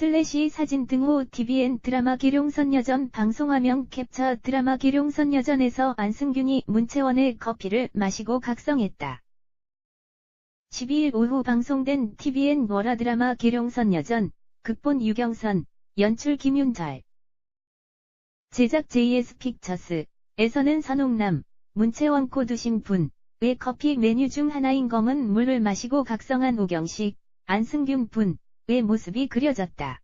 슬래시 사진 등호 TVN 드라마 기룡선여전 방송화면 캡처 드라마 기룡선여전에서 안승균이 문채원의 커피를 마시고 각성했다. 12일 오후 방송된 TVN 월화 드라마 기룡선여전 극본 유경선, 연출 김윤철 제작 JS 픽처스 에서는 선홍남, 문채원 코두신 분의 커피 메뉴 중 하나인 검은 물을 마시고 각성한 오경식, 안승균 분, 의 모습이 그려졌다.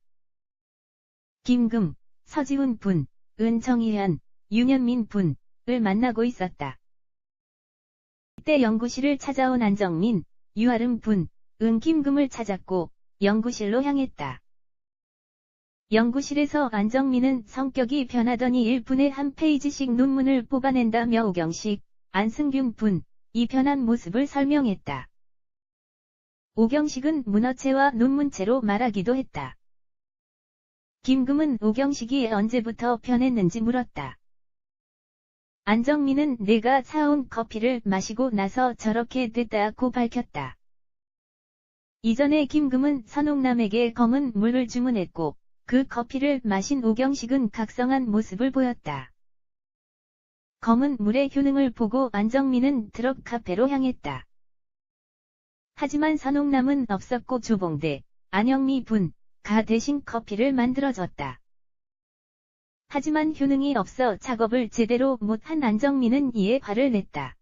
김금, 서지훈 분, 은정희현, 윤현민 분을 만나고 있었다. 이때 연구실을 찾아온 안정민, 유아름 분, 은 김금을 찾았고 연구실로 향했다. 연구실에서 안정민은 성격이 변하더니 1분에 한 페이지씩 논문을 뽑아낸다며 오경식, 안승균 분, 이 변한 모습을 설명했다. 오경식은 문어체와 논문체로 말하기도 했다. 김금은 오경식이 언제부터 변했는지 물었다. 안정민은 내가 사온 커피를 마시고 나서 저렇게 됐다고 밝혔다. 이전에 김금은 선옥남에게 검은 물을 주문했고 그 커피를 마신 오경식은 각성한 모습을 보였다. 검은 물의 효능을 보고 안정민은 트럭 카페로 향했다. 하지만 선옥남은 없었고 조봉대, 안영미 분 가 대신 커피를 만들어줬다. 하지만 효능이 없어 작업을 제대로 못한 안정민은 이에 화를 냈다.